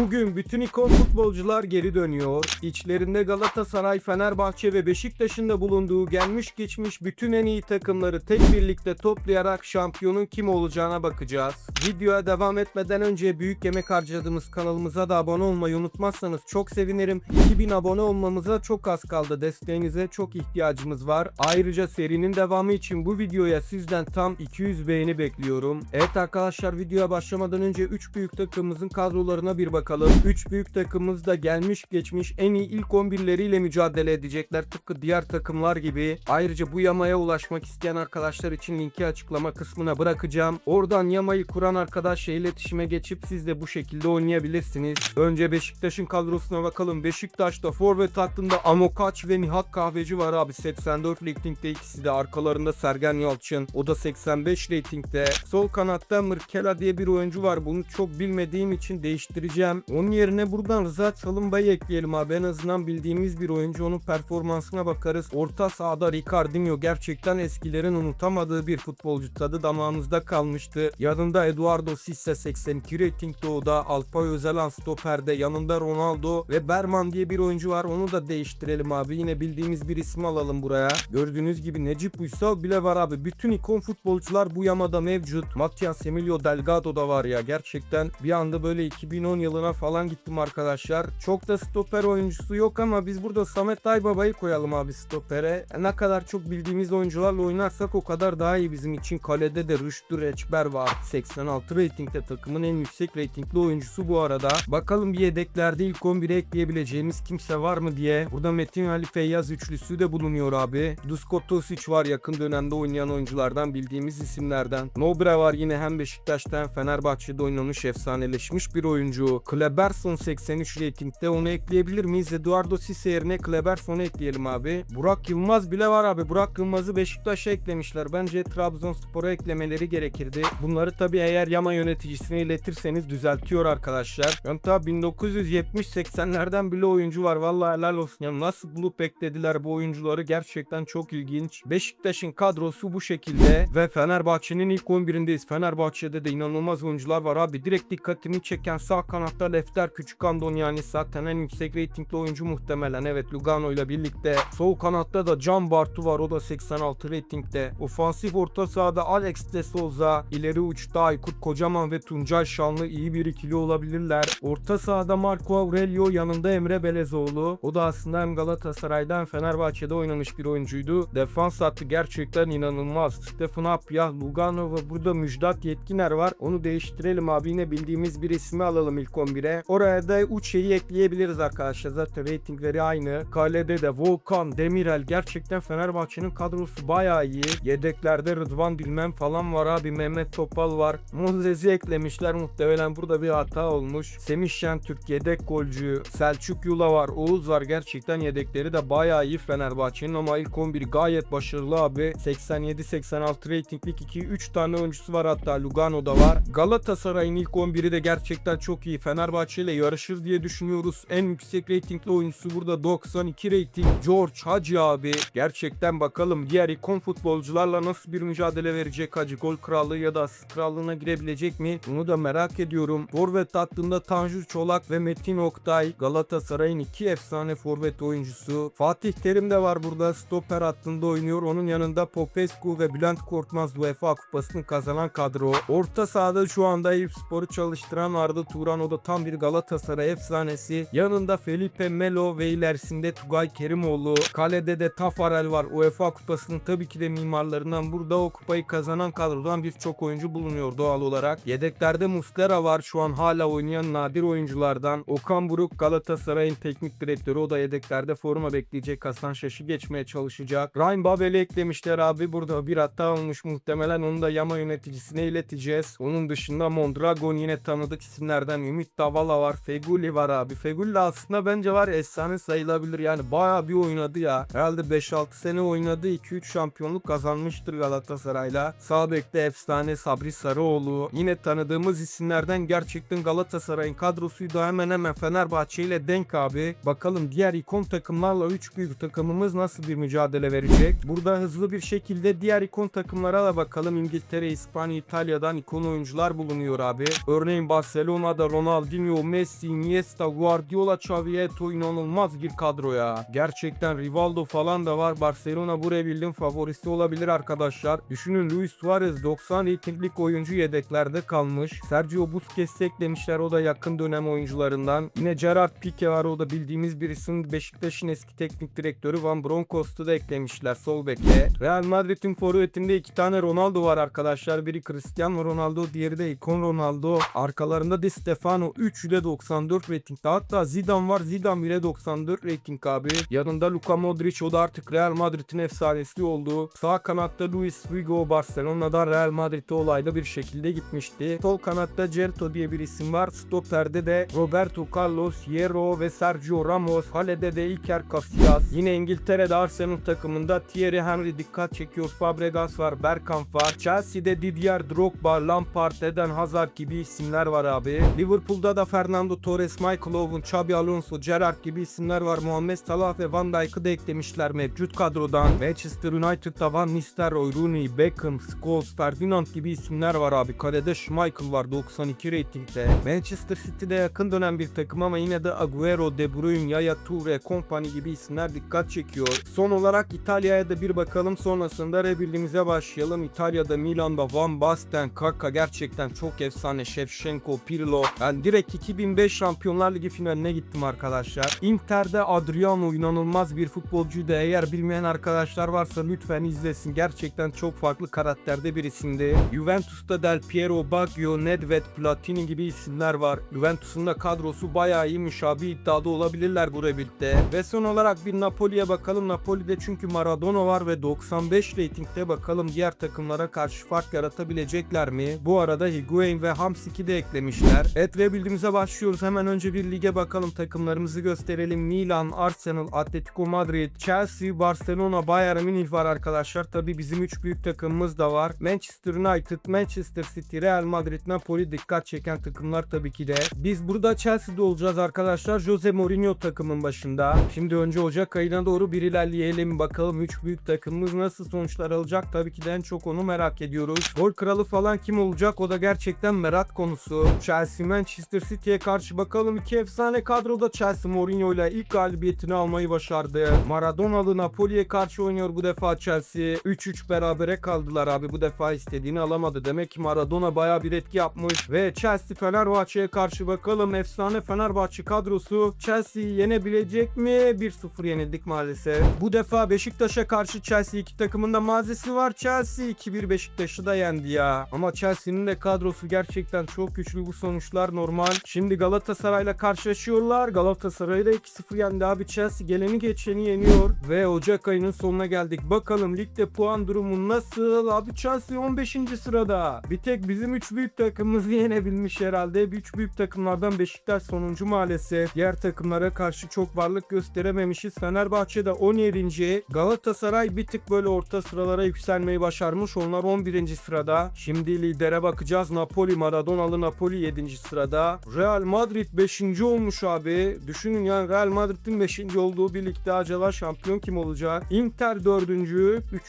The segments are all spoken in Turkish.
Bugün bütün ikon futbolcular geri dönüyor. İçlerinde Galatasaray, Fenerbahçe ve Beşiktaş'ın da bulunduğu gelmiş geçmiş bütün en iyi takımları tek birlikte toplayarak şampiyonun kim olacağına bakacağız. Videoya devam etmeden önce büyük yemek harcadığımız kanalımıza da abone olmayı unutmazsanız çok sevinirim. 2000 abone olmamıza çok az kaldı. Desteğinize çok ihtiyacımız var. Ayrıca serinin devamı için bu videoya sizden tam 200 beğeni bekliyorum. Evet arkadaşlar videoya başlamadan önce 3 büyük takımımızın kadrolarına bir bakalım. 3 büyük takımımız da gelmiş geçmiş en iyi ilk 11'leriyle mücadele edecekler. Tıpkı diğer takımlar gibi. Ayrıca bu yamaya ulaşmak isteyen arkadaşlar için linki açıklama kısmına bırakacağım. Oradan yamayı kuran arkadaşla iletişime geçip siz de bu şekilde oynayabilirsiniz. Önce Beşiktaş'ın kadrosuna bakalım. Beşiktaş'ta forvet hattında Amokaç ve Nihat Kahveci var abi. 84 ratingde ikisi de arkalarında Sergen Yalçın. O da 85 ratingde. Sol kanatta Mırkela diye bir oyuncu var. Bunu çok bilmediğim için değiştireceğim. Onun yerine buradan Rıza Çalınbay'ı ekleyelim abi. En azından bildiğimiz bir oyuncu. Onun performansına bakarız. Orta sahada Ricardinho gerçekten eskilerin unutamadığı bir futbolcu. Tadı damağımızda kalmıştı. Yanında Eduardo Sisse 82 ratingde o da. Alpay Özalan stoperde. Yanında Ronaldo ve Berman diye bir oyuncu var. Onu da değiştirelim abi. Yine bildiğimiz bir isim alalım buraya. Gördüğünüz gibi Necip Uysal bile var abi. Bütün ikon futbolcular bu yamada mevcut. Matias Emilio Delgado da var ya. Gerçekten bir anda böyle 2010 yılına falan gittim arkadaşlar. Çok da stoper oyuncusu yok ama biz burada Samet Aybaba'yı koyalım abi stopere. Ne kadar çok bildiğimiz oyuncularla oynarsak o kadar daha iyi bizim için. Kalede de Rüştü Reçber var. 86 ratingde takımın en yüksek ratingli oyuncusu bu arada. Bakalım bir yedeklerde ilk 11'e ekleyebileceğimiz kimse var mı diye. Burada Metin Ali Feyyaz üçlüsü de bulunuyor abi. Dusko Tosic var yakın dönemde oynayan oyunculardan bildiğimiz isimlerden. Nobre var yine hem Beşiktaş'ta hem Fenerbahçe'de oynamış efsaneleşmiş bir oyuncu. Kleberson 83 ratingde onu ekleyebilir miyiz? Eduardo Sisse yerine Kleberson'u ekleyelim abi. Burak Yılmaz bile var abi. Burak Yılmaz'ı Beşiktaş'a eklemişler. Bence Trabzonspor'a eklemeleri gerekirdi. Bunları tabi eğer yama yöneticisine iletirseniz düzeltiyor arkadaşlar. Yani tabi 1970-80'lerden bile oyuncu var. Vallahi helal olsun. Ya nasıl bulup eklediler bu oyuncuları gerçekten çok ilginç. Beşiktaş'ın kadrosu bu şekilde ve Fenerbahçe'nin ilk 11'indeyiz. Fenerbahçe'de de inanılmaz oyuncular var abi. Direkt dikkatimi çeken sağ kanatta Lefter Küçükandon yani zaten en yüksek reytingli oyuncu muhtemelen. Evet Lugano ile birlikte. Sol kanatta da Can Bartu var. O da 86 reytingde. Ofansif orta sahada Alex de Souza. ileri uçta Aykut Kocaman ve Tuncay Şanlı iyi bir ikili olabilirler. Orta sahada Marco Aurelio yanında Emre Belezoğlu. O da aslında hem Galatasaray'dan Fenerbahçe'de oynamış bir oyuncuydu. Defans hattı gerçekten inanılmaz. Stefan Apyah, Lugano ve burada Müjdat Yetkiner var. Onu değiştirelim abi. Yine bildiğimiz bir ismi alalım ilk 11'e. Oraya da Uçe'yi ekleyebiliriz arkadaşlar. Zaten reytingleri aynı. Kalede de Volkan, Demirel. Gerçekten Fenerbahçe'nin kadrosu bayağı iyi. Yedeklerde Rıdvan Bilmem falan var abi. Mehmet Topal var. Mozes'i eklemişler. Muhtemelen burada bir hata olmuş. Semih Şentürk yedek golcü. Selçuk Yula var. Oğuz var. Gerçekten yedekleri de bayağı iyi Fenerbahçe'nin ama ilk 11 gayet başarılı abi. 87-86 reytinglik 2-3 tane oyuncusu var hatta Lugano'da var. Galatasaray'ın ilk 11'i de gerçekten çok iyi. Fenerbahçe ile yarışır diye düşünüyoruz. En yüksek reytingli oyuncusu burada 92 reyting. George Hacı abi. Gerçekten bakalım diğer ikon futbolcularla nasıl bir mücadele verecek Hacı. Gol krallığı ya da asist krallığına girebilecek mi? Bunu da merak ediyorum. Forvet hattında Tanju Çolak ve Metin Oktay. Galatasaray'ın iki efsane forvet oyuncusu. Fatih Terim de var burada. Stoper hattında oynuyor. Onun yanında Popescu ve Bülent Korkmaz UEFA kupasını kazanan kadro. Orta sahada şu anda Eyüp Spor'u çalıştıran Arda Turan o da tam bir Galatasaray efsanesi. Yanında Felipe Melo ve ilerisinde Tugay Kerimoğlu. Kalede de Tafarel var. UEFA kupasının tabii ki de mimarlarından burada o kupayı kazanan kadrodan birçok oyuncu bulunuyor doğal olarak. Yedeklerde Muslera var şu an hala oynayan nadir oyunculardan. Okan Buruk Galatasaray'ın teknik direktörü o da yedeklerde forma bekleyecek. Hasan Şaş'ı geçmeye çalışacak. Ryan Babel'i eklemişler abi burada bir hata olmuş muhtemelen onu da yama yöneticisine ileteceğiz. Onun dışında Mondragon yine tanıdık isimlerden Ümit Davala var. Feguli var abi. Feguli aslında bence var ya efsane sayılabilir yani bayağı bir oynadı ya. Herhalde 5-6 sene oynadı 2-3 şampiyonluk kazanmıştır Galatasaray'la. Sağ bekte efsane Sabri Sarıoğlu. Yine tanıdığımız isimlerden gerçekten Galatasaray'ın kadrosuyu da hemen hemen Fenerbahçe ile denk abi. Bakalım diğer ikon takımlarla 3 büyük takımımız nasıl bir mücadele verecek. Burada hızlı bir şekilde diğer ikon takımlara da bakalım. İngiltere, İspanya, İtalya'dan ikon oyuncular bulunuyor abi. Örneğin Barcelona'da Ronaldo Ronaldinho, Messi, Iniesta, Guardiola, Xavi, Eto'o inanılmaz bir kadro ya. Gerçekten Rivaldo falan da var. Barcelona bu rebuild'in favorisi olabilir arkadaşlar. Düşünün Luis Suarez 90 reytinglik oyuncu yedeklerde kalmış. Sergio Busquets'i eklemişler o da yakın dönem oyuncularından. Yine Gerard Pique var o da bildiğimiz bir isim. Beşiktaş'ın eski teknik direktörü Van Bronckhorst'u da eklemişler sol beke. Real Madrid'in forvetinde iki tane Ronaldo var arkadaşlar. Biri Cristiano Ronaldo, diğeri de Icon Ronaldo. Arkalarında Di Stefano 3 ile 94 ratingde. Hatta Zidane var. Zidane ile 94 rating abi. Yanında Luka Modric o da artık Real Madrid'in efsanesi oldu. Sağ kanatta Luis Figo Barcelona'dan Real Madrid'e olaylı bir şekilde gitmişti. Sol kanatta Gerto diye bir isim var. Stopper'de de Roberto Carlos, Hierro ve Sergio Ramos. Kalede de Iker Casillas. Yine İngiltere'de Arsenal takımında Thierry Henry dikkat çekiyor. Fabregas var, Bergkamp var. Chelsea'de Didier Drogba, Lampard, Eden Hazard gibi isimler var abi. Liverpool'da da Fernando Torres, Michael Owen, Xabi Alonso, Gerrard gibi isimler var. Muhammed Salah ve Van Dijk'ı da eklemişler mevcut kadrodan. Manchester United'da Van Nistelrooy, Rooney, Beckham, Scholes, Ferdinand gibi isimler var abi. Kalede Schmeichel var 92 reytingde. Manchester City'de yakın dönem bir takım ama yine de Agüero, De Bruyne, Yaya Toure, Company gibi isimler dikkat çekiyor. Son olarak İtalya'ya da bir bakalım sonrasında rebuild'imize başlayalım. İtalya'da Milan'da Van Basten, Kaka gerçekten çok efsane. Shevchenko, Pirlo. Ben direkt 2005 Şampiyonlar Ligi finaline gittim arkadaşlar. Inter'de Adriano inanılmaz bir futbolcuydu. Eğer bilmeyen arkadaşlar varsa lütfen izlesin. Gerçekten çok farklı karakterde bir isimdi. Juventus'ta Del Piero, Baggio, Nedved, Platini gibi isimler var. Juventus'un da kadrosu bayağı iyiymiş abi. iddialı olabilirler bu rebuild'de. Ve son olarak bir Napoli'ye bakalım. Napoli'de çünkü Maradona var ve 95 reytingde bakalım diğer takımlara karşı fark yaratabilecekler mi? Bu arada Higuain ve Hamsik'i de eklemişler. Evet rebuild'imize başlıyoruz. Hemen önce bir lige bakalım. Takımlarımızı gösterelim. Milan, Arsenal, Atletico Madrid, Chelsea, Barcelona, Bayern Münih var arkadaşlar. Tabi bizim 3 büyük takımımız da var. Manchester United, Manchester City, Real Madrid, Napoli dikkat çeken takımlar tabii ki de. Biz burada Chelsea'de olacağız arkadaşlar. Jose Mourinho takımın başında. Şimdi önce Ocak ayına doğru bir ilerleyelim. Bakalım 3 büyük takımımız nasıl sonuçlar alacak. Tabii ki de en çok onu merak ediyoruz. Gol kralı falan kim olacak o da gerçekten merak konusu. Chelsea Manchester City'ye karşı bakalım. iki efsane kadroda Chelsea Mourinho ile ilk galibiyetini almayı başardı. Maradona'lı Napoli'ye karşı oynuyor bu defa Chelsea. 3-3 berabere kaldılar abi. Bu defa istediğini alamadı. Demek ki Maradona baya bir etki yapmış. Ve Chelsea Fenerbahçe'ye karşı bakalım. Efsane Fenerbahçe kadrosu Chelsea'yi yenebilecek mi? 1-0 yenildik maalesef. Bu defa Beşiktaş'a karşı Chelsea iki takımında mazisi var. Chelsea 2-1 Beşiktaş'ı da yendi ya. Ama Chelsea'nin de kadrosu gerçekten çok güçlü. Bu sonuçlar normal. Şimdi Galatasaray'la karşılaşıyorlar. Galatasaray'ı da 2-0 yendi abi. Chelsea geleni geçeni yeniyor. Ve Ocak ayının sonuna geldik. Bakalım ligde puan durumu nasıl? Abi Chelsea 15. sırada. Bir tek bizim 3 büyük takımımızı yenebilmiş herhalde. 3 büyük takımlardan Beşiktaş sonuncu maalesef. Diğer takımlara karşı çok varlık gösterememişiz. Fenerbahçe de 17. Galatasaray bir tık böyle orta sıralara yükselmeyi başarmış. Onlar 11. sırada. Şimdi lidere bakacağız. Napoli Maradonalı Napoli 7. sırada. Real Madrid 5. olmuş abi. Düşünün yani Real Madrid'in 5. olduğu birlikte acaba şampiyon kim olacak? Inter 4.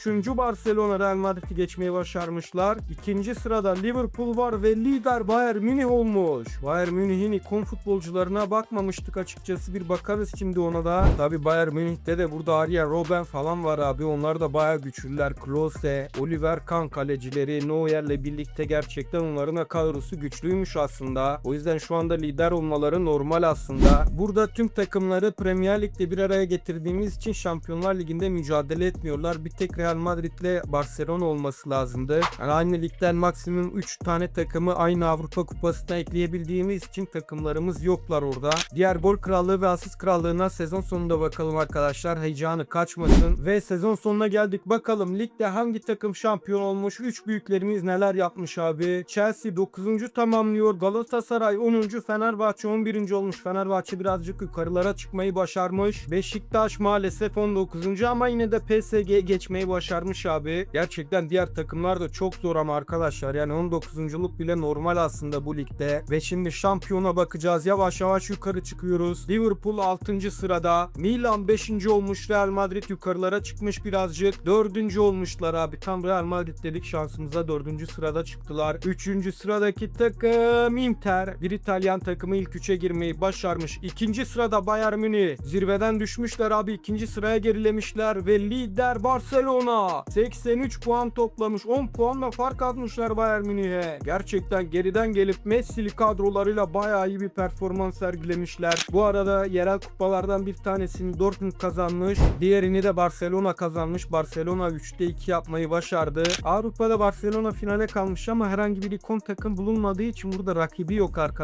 3. Barcelona Real Madrid'i geçmeyi başarmışlar. 2. sırada Liverpool var ve lider Bayern Münih olmuş. Bayern Münih'in ikon futbolcularına bakmamıştık açıkçası. Bir bakarız şimdi ona da. Tabi Bayern Münih'te de burada Arjen Robben falan var abi. Onlar da baya güçlüler. Klose, Oliver Kahn kalecileri Neuer'le birlikte gerçekten onların kadrosu güçlüymüş aslında. O yüzden şu anda lider olmaları normal aslında. Burada tüm takımları Premier Lig'de bir araya getirdiğimiz için Şampiyonlar Ligi'nde mücadele etmiyorlar. Bir tek Real Madrid'le Barcelona olması lazımdı. Yani aynı ligden maksimum 3 tane takımı aynı Avrupa Kupası'na ekleyebildiğimiz için takımlarımız yoklar orada. Diğer gol krallığı ve asist krallığına sezon sonunda bakalım arkadaşlar. Heyecanı kaçmasın. Ve sezon sonuna geldik. Bakalım ligde hangi takım şampiyon olmuş? 3 büyüklerimiz neler yapmış abi? Chelsea 9. tamamlıyor. Galatasaray 10. Fenerbahçe 11. olmuş. Fenerbahçe birazcık yukarılara çıkmayı başarmış. Beşiktaş maalesef 19. ama yine de PSG geçmeyi başarmış abi. Gerçekten diğer takımlar da çok zor ama arkadaşlar. Yani 19.luk bile normal aslında bu ligde. Ve şimdi şampiyona bakacağız. Yavaş yavaş yukarı çıkıyoruz. Liverpool 6. sırada. Milan 5. olmuş. Real Madrid yukarılara çıkmış birazcık. 4. olmuşlar abi. Tam Real Madrid dedik şansımıza 4. sırada çıktılar. 3. sıradaki takım Inter. Bir İtalyan takımı ilk üçe girmeyi başarmış. İkinci sırada Bayern Münih. Zirveden düşmüşler abi. ikinci sıraya gerilemişler ve lider Barcelona. 83 puan toplamış. 10 puanla fark atmışlar Bayern Münih'e. Gerçekten geriden gelip Messi'li kadrolarıyla bayağı iyi bir performans sergilemişler. Bu arada yerel kupalardan bir tanesini Dortmund kazanmış. Diğerini de Barcelona kazanmış. Barcelona 3'te 2 yapmayı başardı. Avrupa'da Barcelona finale kalmış ama herhangi bir ikon takım bulunmadığı için burada rakibi yok arkadaşlar.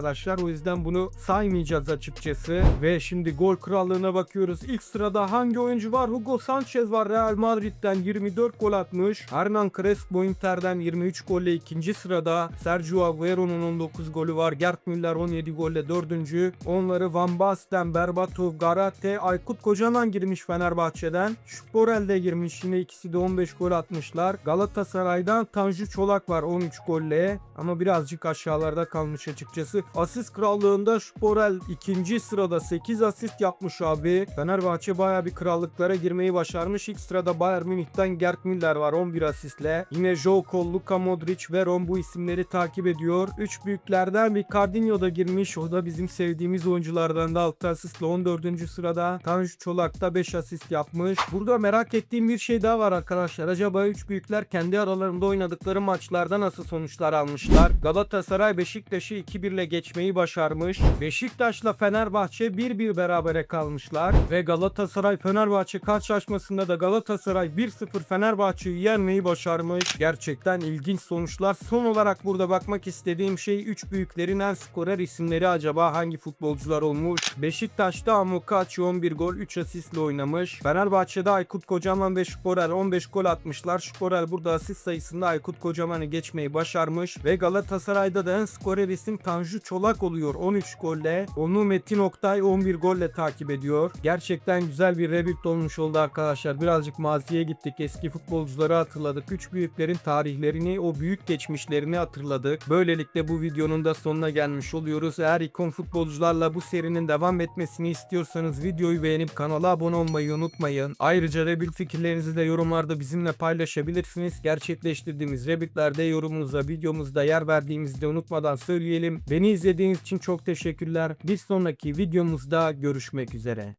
O yüzden bunu saymayacağız açıkçası. Ve şimdi gol krallığına bakıyoruz. İlk sırada hangi oyuncu var? Hugo Sanchez var Real Madrid'den 24 gol atmış. Hernan Crespo Inter'den 23 golle ikinci sırada. Sergio Agüero'nun 19 golü var. Gerd Müller 17 golle dördüncü. Onları Van Basten, Berbatov, Garate, Aykut Kocaman girmiş Fenerbahçe'den. Şüporel de girmiş. Yine ikisi de 15 gol atmışlar. Galatasaray'dan Tanju Çolak var 13 golle. Ama birazcık aşağılarda kalmış açıkçası. Asist krallığında Şüporel ikinci sırada 8 asist yapmış abi. Fenerbahçe baya bir krallıklara girmeyi başarmış. İlk sırada Bayern Münih'ten Gerd Müller var 11 asistle. Yine Joe Cole, Luka Modric, Veron bu isimleri takip ediyor. 3 büyüklerden bir Cardinho da girmiş. O da bizim sevdiğimiz oyunculardan da 6 asistle 14. sırada. Tanju Çolak da 5 asist yapmış. Burada merak ettiğim bir şey daha var arkadaşlar. Acaba 3 büyükler kendi aralarında oynadıkları maçlarda nasıl sonuçlar almışlar? Galatasaray Beşiktaş'ı 2-1 ile geçmeyi başarmış. Beşiktaş'la Fenerbahçe 1-1 berabere kalmışlar. Ve Galatasaray Fenerbahçe karşılaşmasında da Galatasaray 1-0 Fenerbahçe'yi yenmeyi başarmış. Gerçekten ilginç sonuçlar. Son olarak burada bakmak istediğim şey 3 büyüklerin en skorer isimleri acaba hangi futbolcular olmuş? Beşiktaş'ta Amokachi 11 gol 3 asistle oynamış. Fenerbahçe'de Aykut Kocaman ve Şüporel 15 gol atmışlar. Şüporel burada asist sayısında Aykut Kocaman'ı geçmeyi başarmış. Ve Galatasaray'da da en skorer isim Tanju Çolak oluyor 13 golle. Onu Metin Oktay 11 golle takip ediyor. Gerçekten güzel bir rebuild olmuş oldu arkadaşlar. Birazcık maziye gittik. Eski futbolcuları hatırladık. 3 büyüklerin tarihlerini, o büyük geçmişlerini hatırladık. Böylelikle bu videonun da sonuna gelmiş oluyoruz. Eğer ikon futbolcularla bu serinin devam etmesini istiyorsanız videoyu beğenip kanala abone olmayı unutmayın. Ayrıca rebuild fikirlerinizi de yorumlarda bizimle paylaşabilirsiniz. Gerçekleştirdiğimiz rebuildlerde yorumunuza videomuzda yer verdiğimizde unutmadan söyleyelim. Beni izlediğiniz için çok teşekkürler. Bir sonraki videomuzda görüşmek üzere.